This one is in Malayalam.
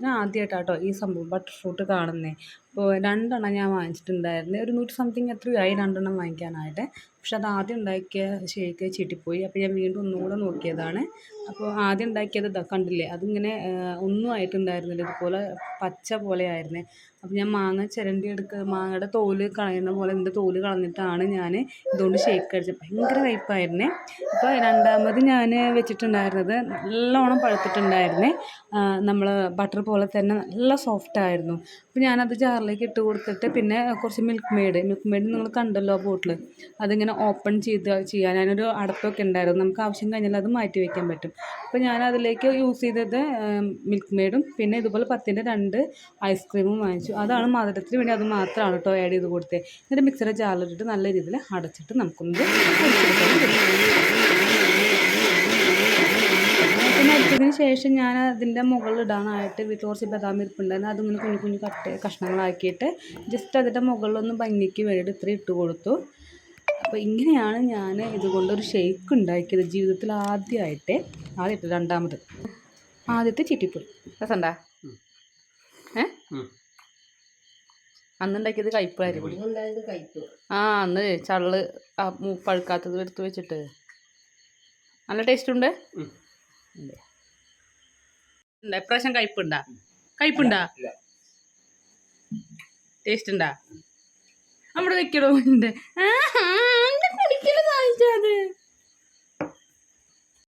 ഞാൻ ആദ്യമായിട്ടാണ് കേട്ടോ ഈ സംഭവം ബട്ടർ ഫ്രൂട്ട് കാണുന്നത് അപ്പോൾ രണ്ടെണ്ണം ഞാൻ വാങ്ങിച്ചിട്ടുണ്ടായിരുന്നു. ഒരു നൂറ്റി സംതിങ് എത്രയായി രണ്ടെണ്ണം വാങ്ങിക്കാനായിട്ട്. പക്ഷെ അത് ആദ്യം ഉണ്ടാക്കിയ ഷേക്ക് ചീട്ടിപ്പോയി. അപ്പോൾ ഞാൻ വീണ്ടും ഒന്നുകൂടെ നോക്കിയതാണ്. അപ്പോൾ ആദ്യം ഉണ്ടാക്കിയത് ഇതാ കണ്ടില്ലേ? അതിങ്ങനെ ഒന്നും ആയിട്ടുണ്ടായിരുന്നില്ല. ഇതുപോലെ പച്ച പോലെ ആയിരുന്നേ അപ്പോൾ ഞാൻ മാങ്ങ ചിരണ്ടി എടുക്ക മാങ്ങയുടെ തോൽ കളയുന്ന പോലെ ഇതിന്റെ തോൽ കളഞ്ഞിട്ടാണ് ഞാൻ ഇതുകൊണ്ട് ഷേക്ക് അടിച്ചത്. ഭയങ്കര കയ്പ്പായിരുന്നേ അപ്പോൾ രണ്ടാമത് ഞാൻ വെച്ചിട്ടുണ്ടായിരുന്നത് നല്ലോണം പഴുത്തിട്ടുണ്ടായിരുന്നേ. നമ്മൾ ബട്ടർ പോലെ തന്നെ നല്ല സോഫ്റ്റ് ആയിരുന്നു അപ്പോൾ ഞാനത് ജാറിലേക്ക് ഇട്ട് കൊടുത്തിട്ട് പിന്നെ കുറച്ച് മിൽക്ക് മെയ്ഡ് മിൽക്ക് മെയ്ഡ് നിങ്ങൾ കണ്ടല്ലോ ആ ബോട്ടിൽ അതിങ്ങനെ ഓപ്പൺ ചെയ്ത് ചെയ്യാൻ. അതിനൊരു അടപ്പൊക്കെ ഉണ്ടായിരുന്നു. നമുക്ക് ആവശ്യം കഴിഞ്ഞാൽ അത് മാറ്റി വയ്ക്കാൻ പറ്റും. അപ്പോൾ ഞാൻ അതിലേക്ക് യൂസ് ചെയ്തത് മിൽക്ക് മെയ്ഡും പിന്നെ ഇതുപോലെ പത്തിന്റെ രണ്ട് ഐസ്ക്രീമും വാങ്ങിച്ചു. അതാണ് മധുരത്തിന് വേണ്ടി അത് മാത്രമാണ് കേട്ടോ ആഡ് ചെയ്ത് കൊടുത്തത് എന്നിട്ട് മിക്സിയുടെ ജാറിലിട്ടിട്ട് നല്ല രീതിയിൽ അടച്ചിട്ട് നമുക്കൊന്ന് അടിച്ചതിന് ശേഷം ഞാൻ അതിന്റെ മുകളിൽ ഇടാനായിട്ട് വീട്ടിൽ കുറച്ച് ബദാം ഇരിപ്പുണ്ടായിരുന്നു. അതിങ്ങനെ കുഞ്ഞു കുഞ്ഞു കട്ട് കഷ്ണങ്ങളാക്കിയിട്ട് ജസ്റ്റ് അതിന്റെ മുകളിലൊന്ന് ഭംഗിക്ക് വേണ്ടിയിട്ട് ഇത്ര ഇട്ട് കൊടുത്തു. അപ്പോൾ ഇങ്ങനെയാണ് ഞാൻ ഇതുകൊണ്ടൊരു ഷേക്ക് ഉണ്ടാക്കിയത് ജീവിതത്തിൽ ആദ്യമായിട്ട്. ആദ്യത്തെ രണ്ടാമത്. ആദ്യത്തെ ചിറ്റിപ്പൊടി രസണ്ടാ ഏ? അന്നുണ്ടാക്കിയത് കഴിച്ചു ആ അന്ന് ചള്ള് പഴുക്കാത്തത് എടുത്ത് വെച്ചിട്ട്. നല്ല ടേസ്റ്റ് ഉണ്ട്? ഉം. ഉണ്ട്. ഇപ്രാവശ്യം കയ്പുണ്ടാ കയ്പുണ്ടാ ടേസ്റ്റ് ഉണ്ടാ? നമ്മുടെ വെക്കണോ? ഉണ്ട്.